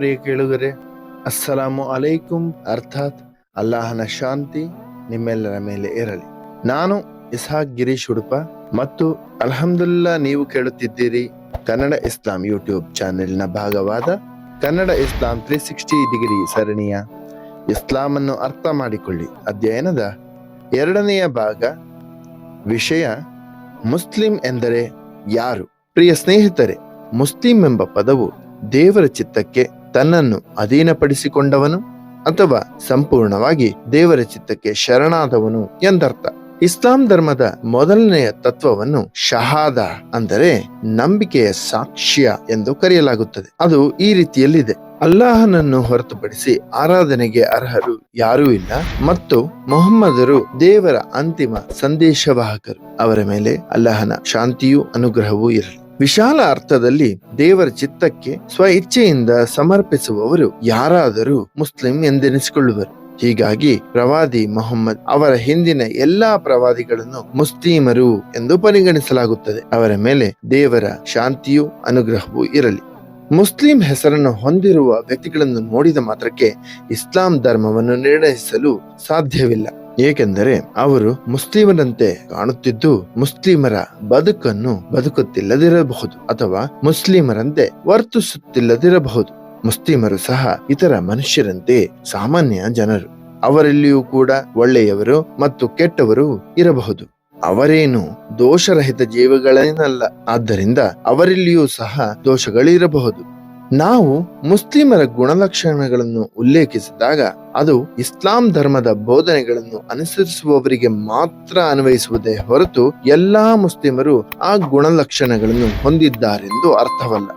ಪ್ರಿಯ ಕೇಳುಗರೆ, ಅಸ್ಸಲಾಮು ಅಲೈಕುಂ ಅರ್ಥಾತ್ ಅಲ್ಲಾಹನ ಶಾಂತಿ ನಿಮ್ಮೆಲ್ಲರ ಮೇಲೆ ಇರಲಿ. ನಾನು ಇಸಾಕ್ ಗಿರೀಶ್ ಉಡುಪ ಮತ್ತು ಅಲ್ಹಮ್ದುಲ್ಲಾ ನೀವು ಕೇಳುತ್ತಿದ್ದೀರಿ ಕನ್ನಡ ಇಸ್ಲಾಂ ಯೂಟ್ಯೂಬ್ ಚಾನೆಲ್ನ ಭಾಗವಾದ Kannada Islam three sixty degree ಸರಣಿಯ ಇಸ್ಲಾಂ ಅನ್ನು ಅರ್ಥ ಮಾಡಿಕೊಳ್ಳಿ. ಅಧ್ಯಯನದ ಎರಡನೆಯ ಭಾಗ, ವಿಷಯ ಮುಸ್ಲಿಂ ಎಂದರೆ ಯಾರು? ಪ್ರಿಯ ಸ್ನೇಹಿತರೆ, ಮುಸ್ಲಿಂ ಎಂಬ ಪದವು ದೇವರ ಚಿತ್ತಕ್ಕೆ ತನ್ನನ್ನು ಅಧೀನಪಡಿಸಿಕೊಂಡವನು ಅಥವಾ ಸಂಪೂರ್ಣವಾಗಿ ದೇವರ ಚಿತ್ತಕ್ಕೆ ಶರಣಾದವನು ಎಂದರ್ಥ. ಇಸ್ಲಾಂ ಧರ್ಮದ ಮೊದಲನೆಯ ತತ್ವವನ್ನು ಶಹಾದ ಅಂದರೆ ನಂಬಿಕೆಯ ಸಾಕ್ಷ್ಯ ಎಂದು ಕರೆಯಲಾಗುತ್ತದೆ. ಅದು ಈ ರೀತಿಯಲ್ಲಿದೆ. ಅಲ್ಲಾಹನನ್ನು ಹೊರತುಪಡಿಸಿ ಆರಾಧನೆಗೆ ಅರ್ಹರು ಯಾರೂ ಇಲ್ಲ ಮತ್ತು ಮೊಹಮ್ಮದರು ದೇವರ ಅಂತಿಮ ಸಂದೇಶವಾಹಕರು. ಅವರ ಮೇಲೆ ಅಲ್ಲಾಹನ ಶಾಂತಿಯೂ ಅನುಗ್ರಹವೂ ಇರಲಿ. ವಿಶಾಲ ಅರ್ಥದಲ್ಲಿ ದೇವರ ಚಿತ್ತಕ್ಕೆ ಸ್ವ ಇಚ್ಛೆಯಿಂದ ಸಮರ್ಪಿಸುವವರು ಯಾರಾದರೂ ಮುಸ್ಲಿಂ ಎಂದೆನಿಸಿಕೊಳ್ಳುವರು. ಹೀಗಾಗಿ ಪ್ರವಾದಿ ಮೊಹಮ್ಮದ್ ಅವರ ಹಿಂದಿನ ಎಲ್ಲಾ ಪ್ರವಾದಿಗಳನ್ನು ಮುಸ್ಲಿಮರು ಎಂದು ಪರಿಗಣಿಸಲಾಗುತ್ತದೆ. ಅವರ ಮೇಲೆ ದೇವರ ಶಾಂತಿಯೂ ಅನುಗ್ರಹವೂ ಇರಲಿ. ಮುಸ್ಲಿಂ ಹೆಸರನ್ನು ಹೊಂದಿರುವ ವ್ಯಕ್ತಿಗಳನ್ನು ನೋಡಿದ ಮಾತ್ರಕ್ಕೆ ಇಸ್ಲಾಂ ಧರ್ಮವನ್ನು ನಿರ್ಣಯಿಸಲು ಸಾಧ್ಯವಿಲ್ಲ. ಏಕೆಂದರೆ ಅವರು ಮುಸ್ಲಿಮರಂತೆ ಕಾಣುತ್ತಿದ್ದು ಮುಸ್ಲಿಮರ ಬದುಕನ್ನು ಬದುಕುತ್ತಿಲ್ಲದಿರಬಹುದು ಅಥವಾ ಮುಸ್ಲಿಮರಂತೆ ವರ್ತಿಸುತ್ತಿಲ್ಲದಿರಬಹುದು. ಮುಸ್ಲಿಮರು ಸಹ ಇತರ ಮನುಷ್ಯರಂತೆ ಸಾಮಾನ್ಯ ಜನರು. ಅವರಲ್ಲಿಯೂ ಕೂಡ ಒಳ್ಳೆಯವರು ಮತ್ತು ಕೆಟ್ಟವರು ಇರಬಹುದು. ಅವರೇನು ದೋಷರಹಿತ ಜೀವಗಳೇನಲ್ಲ. ಆದ್ದರಿಂದ ಅವರಲ್ಲಿಯೂ ಸಹ ದೋಷಗಳಿರಬಹುದು. ನಾವು ಮುಸ್ಲಿಮರ ಗುಣಲಕ್ಷಣಗಳನ್ನು ಉಲ್ಲೇಖಿಸಿದಾಗ ಅದು ಇಸ್ಲಾಂ ಧರ್ಮದ ಬೋಧನೆಗಳನ್ನು ಅನುಸರಿಸುವವರಿಗೆ ಮಾತ್ರ ಅನ್ವಯಿಸುವುದೇ ಹೊರತು ಎಲ್ಲಾ ಮುಸ್ಲಿಮರು ಆ ಗುಣಲಕ್ಷಣಗಳನ್ನು ಹೊಂದಿದ್ದಾರೆಂದು ಅರ್ಥವಲ್ಲ.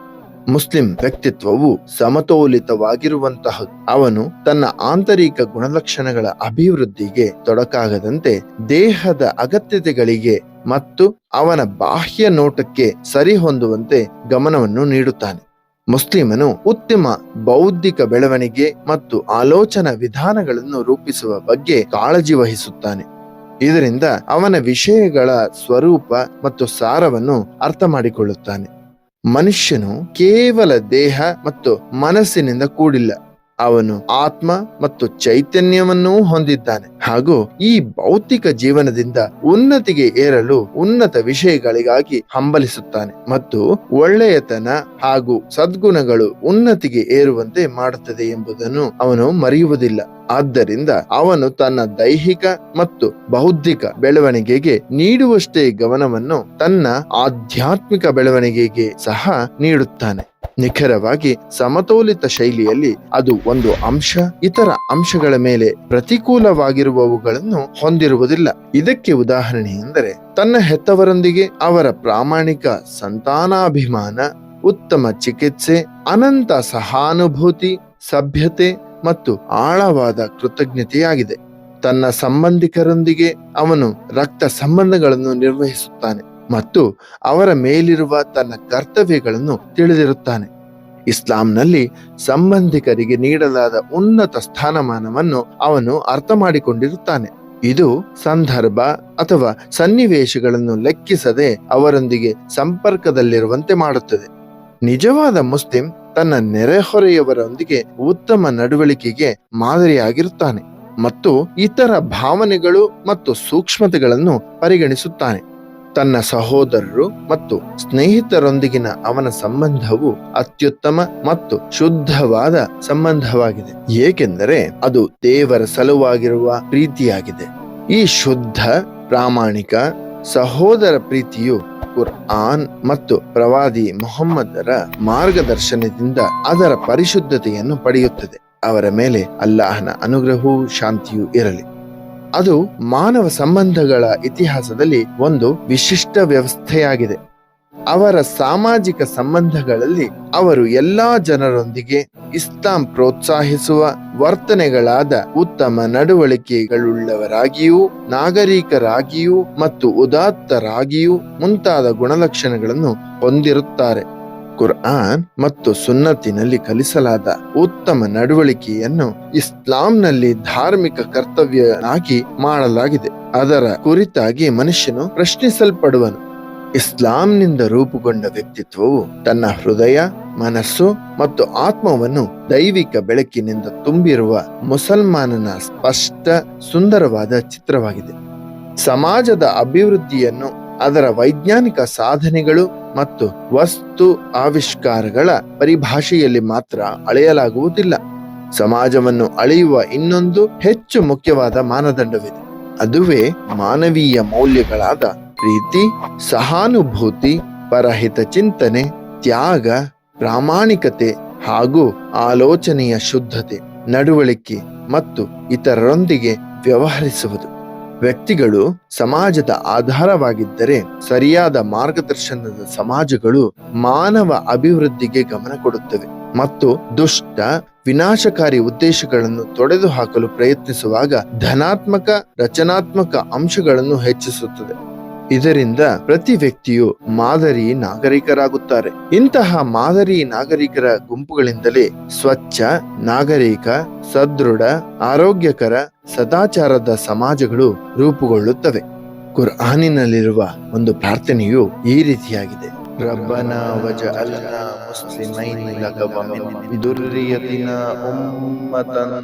ಮುಸ್ಲಿಂ ವ್ಯಕ್ತಿತ್ವವು ಸಮತೋಲಿತವಾಗಿರುವಂತಹ ಅವನು ತನ್ನ ಆಂತರಿಕ ಗುಣಲಕ್ಷಣಗಳ ಅಭಿವೃದ್ಧಿಗೆ ತೊಡಕಾಗದಂತೆ ದೇಹದ ಅಗತ್ಯತೆಗಳಿಗೆ ಮತ್ತು ಅವನ ಬಾಹ್ಯ ನೋಟಕ್ಕೆ ಸರಿಹೊಂದುವಂತೆ ಗಮನವನ್ನು ನೀಡುತ್ತಾನೆ. ಮುಸ್ಲಿಮನು ಉತ್ತಮ ಬೌದ್ಧಿಕ ಬೆಳವಣಿಗೆ ಮತ್ತು ಆಲೋಚನಾ ವಿಧಾನಗಳನ್ನು ರೂಪಿಸುವ ಬಗ್ಗೆ ಕಾಳಜಿ ವಹಿಸುತ್ತಾನೆ. ಇದರಿಂದ ಅವನ ವಿಷಯಗಳ ಸ್ವರೂಪ ಮತ್ತು ಸಾರವನ್ನು ಅರ್ಥ ಮಾಡಿಕೊಳ್ಳುತ್ತಾನೆ ಮನುಷ್ಯನು ಕೇವಲ ದೇಹ ಮತ್ತು ಮನಸ್ಸಿನಿಂದ ಕೂಡಿಲ್ಲ. ಅವನು ಆತ್ಮ ಮತ್ತು ಚೈತನ್ಯವನ್ನೂ ಹೊಂದಿದ್ದಾನೆ. ಹಾಗೂ ಈ ಭೌತಿಕ ಜೀವನದಿಂದ ಉನ್ನತಿಗೆ ಏರಲು ಉನ್ನತ ವಿಷಯಗಳಿಗಾಗಿ ಹಂಬಲಿಸುತ್ತಾನೆ ಮತ್ತು ಒಳ್ಳೆಯತನ ಹಾಗೂ ಸದ್ಗುಣಗಳು ಉನ್ನತಿಗೆ ಏರುವಂತೆ ಮಾಡುತ್ತದೆ ಎಂಬುದನ್ನು ಅವನು ಮರೆಯುವುದಿಲ್ಲ. ಆದ್ದರಿಂದ ಅವನು ತನ್ನ ದೈಹಿಕ ಮತ್ತು ಬೌದ್ಧಿಕ ಬೆಳವಣಿಗೆಗೆ ನೀಡುವಷ್ಟೇ ಗಮನವನ್ನು ತನ್ನ ಆಧ್ಯಾತ್ಮಿಕ ಬೆಳವಣಿಗೆಗೆ ಸಹ ನೀಡುತ್ತಾನೆ. ನಿಖರವಾಗಿ ಸಮತೋಲಿತ ಶೈಲಿಯಲ್ಲಿ ಅದು ಒಂದು ಅಂಶ, ಇತರ ಅಂಶಗಳ ಮೇಲೆ ಪ್ರತಿಕೂಲವಾಗಿರುವವುಗಳನ್ನು ಹೊಂದಿರುವುದಿಲ್ಲ. ಇದಕ್ಕೆ ಉದಾಹರಣೆ ಎಂದರೆ, ತನ್ನ ಹೆತ್ತವರೊಂದಿಗೆ ಅವರ ಪ್ರಾಮಾಣಿಕ ಸಂತಾನಾಭಿಮಾನ, ಉತ್ತಮ ಚಿಕಿತ್ಸೆ, ಅನಂತ ಸಹಾನುಭೂತಿ, ಸಭ್ಯತೆ ಮತ್ತು ಆಳವಾದ ಕೃತಜ್ಞತೆಯಾಗಿದೆ. ತನ್ನ ಸಂಬಂಧಿಕರೊಂದಿಗೆ ಅವನು ರಕ್ತ ಸಂಬಂಧಗಳನ್ನು ನಿರ್ವಹಿಸುತ್ತಾನೆ ಮತ್ತು ಅವರ ಮೇಲಿರುವ ತನ್ನ ಕರ್ತವ್ಯಗಳನ್ನು ತಿಳಿದಿರುತ್ತಾನೆ. ಇಸ್ಲಾಂನಲ್ಲಿ ಸಂಬಂಧಿಕರಿಗೆ ನೀಡಲಾದ ಉನ್ನತ ಸ್ಥಾನಮಾನವನ್ನು ಅವನು ಅರ್ಥ ಮಾಡಿಕೊಂಡಿರುತ್ತಾನೆ ಇದು ಸಂದರ್ಭ ಅಥವಾ ಸನ್ನಿವೇಶಗಳನ್ನು ಲೆಕ್ಕಿಸದೆ ಅವರೊಂದಿಗೆ ಸಂಪರ್ಕದಲ್ಲಿರುವಂತೆ ಮಾಡುತ್ತದೆ. ನಿಜವಾದ ಮುಸ್ಲಿಂ ತನ್ನ ನೆರೆಹೊರೆಯವರೊಂದಿಗೆ ಉತ್ತಮ ನಡವಳಿಕೆಗೆ ಮಾದರಿಯಾಗಿರುತ್ತಾನೆ ಮತ್ತು ಇತರ ಭಾವನೆಗಳು ಮತ್ತು ಸೂಕ್ಷ್ಮತೆಗಳನ್ನು ಪರಿಗಣಿಸುತ್ತಾನೆ. ತನ್ನ ಸಹೋದರರು ಮತ್ತು ಸ್ನೇಹಿತರೊಂದಿಗಿನ ಅವನ ಸಂಬಂಧವು ಅತ್ಯುತ್ತಮ ಮತ್ತು ಶುದ್ಧವಾದ ಸಂಬಂಧವಾಗಿದೆ, ಏಕೆಂದರೆ ಅದು ದೇವರ ಸಲುವಾಗಿರುವ ಪ್ರೀತಿಯಾಗಿದೆ. ಈ ಶುದ್ಧ, ಪ್ರಾಮಾಣಿಕ ಸಹೋದರ ಪ್ರೀತಿಯು ಕುರ್ಆನ್ ಮತ್ತು ಪ್ರವಾದಿ ಮೊಹಮ್ಮದರ ಮಾರ್ಗದರ್ಶನದಿಂದ ಅದರ ಪರಿಶುದ್ಧತೆಯನ್ನು ಪಡೆಯುತ್ತದೆ. ಅವರ ಮೇಲೆ ಅಲ್ಲಾಹನ ಅನುಗ್ರಹವೂ ಶಾಂತಿಯೂ ಇರಲಿ. ಅದು ಮಾನವ ಸಂಬಂಧಗಳ ಇತಿಹಾಸದಲ್ಲಿ ಒಂದು ವಿಶಿಷ್ಟ ವ್ಯವಸ್ಥೆಯಾಗಿದೆ. ಅವರ ಸಾಮಾಜಿಕ ಸಂಬಂಧಗಳಲ್ಲಿ ಅವರು ಎಲ್ಲಾ ಜನರೊಂದಿಗೆ ಇಸ್ಲಾಂ ಪ್ರೋತ್ಸಾಹಿಸುವ ವರ್ತನೆಗಳಾದ ಉತ್ತಮ ನಡವಳಿಕೆಗಳುಳ್ಳವರಾಗಿಯೂ, ನಾಗರಿಕರಾಗಿಯೂ ಮತ್ತು ಉದಾತ್ತರಾಗಿಯೂ ಮುಂತಾದ ಗುಣಲಕ್ಷಣಗಳನ್ನು ಹೊಂದಿರುತ್ತಾರೆ. ಕುರ್ಆನ್ ಮತ್ತು ಸುನ್ನತಿನಲ್ಲಿ ಕಲಿಸಲಾದ ಉತ್ತಮ ನಡವಳಿಕೆಯನ್ನು ಇಸ್ಲಾಂನಲ್ಲಿ ಧಾರ್ಮಿಕ ಕರ್ತವ್ಯನಾಗಿ ಮಾಡಲಾಗಿದೆ. ಅದರ ಕುರಿತಾಗಿ ಮನುಷ್ಯನು ಪ್ರಶ್ನಿಸಲ್ಪಡುವನು. ಇಸ್ಲಾಂನಿಂದ ರೂಪುಗೊಂಡ ವ್ಯಕ್ತಿತ್ವವು ತನ್ನ ಹೃದಯ, ಮನಸ್ಸು ಮತ್ತು ಆತ್ಮವನ್ನು ದೈವಿಕ ಬೆಳಕಿನಿಂದ ತುಂಬಿರುವ ಮುಸಲ್ಮಾನನ ಸ್ಪಷ್ಟ, ಸುಂದರವಾದ ಚಿತ್ರವಾಗಿದೆ. ಸಮಾಜದ ಅಭಿವೃದ್ಧಿಯನ್ನು ಅದರ ವೈಜ್ಞಾನಿಕ ಸಾಧನೆಗಳು ಮತ್ತು ವಸ್ತು ಆವಿಷ್ಕಾರಗಳ ಪರಿಭಾಷೆಯಲ್ಲಿ ಮಾತ್ರ ಅಳೆಯಲಾಗುವುದಿಲ್ಲ. ಸಮಾಜವನ್ನು ಅಳೆಯುವ ಇನ್ನೊಂದು ಹೆಚ್ಚು ಮುಖ್ಯವಾದ ಮಾನದಂಡವಿದೆ. ಅದುವೇ ಮಾನವೀಯ ಮೌಲ್ಯಗಳಾದ ಪ್ರೀತಿ, ಸಹಾನುಭೂತಿ, ಪರಹಿತ ಚಿಂತನೆ, ತ್ಯಾಗ, ಪ್ರಾಮಾಣಿಕತೆ ಹಾಗೂ ಆಲೋಚನೆಯ ಶುದ್ಧತೆ, ನಡವಳಿಕೆ ಮತ್ತು ಇತರರೊಂದಿಗೆ ವ್ಯವಹರಿಸುವುದು. ವ್ಯಕ್ತಿಗಳು ಸಮಾಜದ ಆಧಾರವಾಗಿದ್ದರೆ ಸರಿಯಾದ ಮಾರ್ಗದರ್ಶನದ ಸಮಾಜಗಳು ಮಾನವ ಅಭಿವೃದ್ಧಿಗೆ ಗಮನ ಕೊಡುತ್ತವೆ ಮತ್ತು ದುಷ್ಟ, ವಿನಾಶಕಾರಿ ಉದ್ದೇಶಗಳನ್ನು ತೊಡೆದುಹಾಕಲು ಪ್ರಯತ್ನಿಸುವಾಗ ಧನಾತ್ಮಕ, ರಚನಾತ್ಮಕ ಅಂಶಗಳನ್ನು ಹೆಚ್ಚಿಸುತ್ತದೆ. ಇದರಿಂದ ಪ್ರತಿ ವ್ಯಕ್ತಿಯು ಮಾದರಿ ನಾಗರಿಕರಾಗುತ್ತಾರೆ. ಇಂತಹ ಮಾದರಿ ನಾಗರಿಕರ ಗುಂಪುಗಳಿಂದಲೇ ಸ್ವಚ್ಛ, ನಾಗರಿಕ, ಸದೃಢ, ಆರೋಗ್ಯಕರ, ಸದಾಚಾರದ ಸಮಾಜಗಳು ರೂಪುಗೊಳ್ಳುತ್ತವೆ. ಕುರ್ಆನಿನಲ್ಲಿರುವ ಒಂದು ಪ್ರಾರ್ಥನೆಯು ಈ ರೀತಿಯಾಗಿದೆ. ರಬ್ಬನ وجعلنا ಮುಸ್ಲಿಮೈನ್ لك ومن ذريتنا ಉಮ್ಮತನ್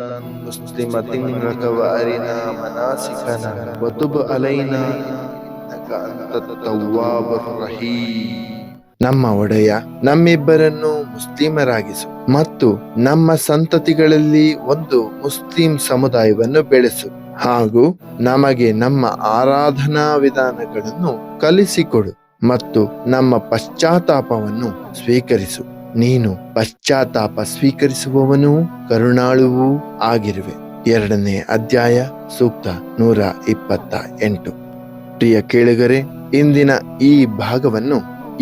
مسلمة لك وأرنا مناسكنا وتب ಅಲೈನಾ ಇನ್ನಕ ಅಂತ ನಮ್ಮ ಒಡೆಯ ನಮ್ಮಿಬ್ಬರನ್ನು ಮುಸ್ಲಿಮರಾಗಿಸು ಮತ್ತು ನಮ್ಮ ಸಂತತಿಗಳಲ್ಲಿ ಒಂದು ಮುಸ್ಲಿಂ ಸಮುದಾಯವನ್ನು ಬೆಳೆಸು ಹಾಗೂ ನಮಗೆ ನಮ್ಮ ಆರಾಧನಾ ವಿಧಾನಗಳನ್ನು ಕಲಿಸಿಕೊಡು ಮತ್ತು ನಮ್ಮ ಪಶ್ಚಾತ್ತಾಪವನ್ನು ಸ್ವೀಕರಿಸು ನೀನು ಪಶ್ಚಾತ್ತಾಪ ಸ್ವೀಕರಿಸುವವನು ಕರುಣಾಳುವೂ ಆಗಿರುವೆ ಎರಡನೇ ಅಧ್ಯಾಯ ಸೂಕ್ತ ನೂರ ಇಪ್ಪತ್ತ ಎಂಟು ಪ್ರಿಯ ಕೇಳುಗರೆ, ಇಂದಿನ ಈ ಭಾಗವನ್ನು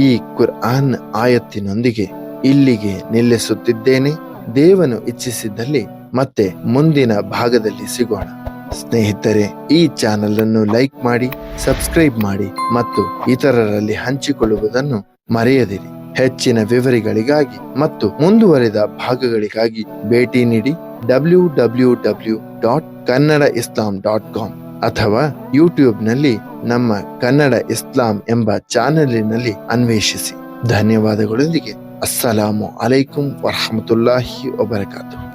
ಈ ಕುರ್ಆನ್ ಆಯತ್ತಿನೊಂದಿಗೆ ಇಲ್ಲಿಗೆ ನಿಲ್ಲಿಸುತ್ತಿದ್ದೇನೆ. ದೇವನು ಇಚ್ಛಿಸಿದ್ದಲ್ಲಿ ಮತ್ತೆ ಮುಂದಿನ ಭಾಗದಲ್ಲಿ ಸಿಗೋಣ. ಸ್ನೇಹಿತರೆ, ಈ ಚಾನೆಲ್ ಅನ್ನು ಲೈಕ್ ಮಾಡಿ, ಸಬ್ಸ್ಕ್ರೈಬ್ ಮಾಡಿ ಮತ್ತು ಇತರರಲ್ಲಿ ಹಂಚಿಕೊಳ್ಳುವುದನ್ನು ಮರೆಯದಿರಿ. ಹೆಚ್ಚಿನ ವಿವರಗಳಿಗಾಗಿ ಮತ್ತು ಮುಂದುವರೆದ ಭಾಗಗಳಿಗಾಗಿ ಭೇಟಿ ನೀಡಿ W W W dot Kannada Islam dot com ಅಥವಾ ಯೂಟ್ಯೂಬ್ನಲ್ಲಿ ನಮ್ಮ ಕನ್ನಡ ಇಸ್ಲಾಂ ಎಂಬ ಚಾನೆಲಿನಲ್ಲಿ ಅನ್ವೇಷಿಸಿ. ಧನ್ಯವಾದಗಳೊಂದಿಗೆ ಅಸ್ಸಲಾಮು ಅಲೈಕುಂ ವರಹಮತುಲ್ಲಾಹಿ ವಬರಕಾತು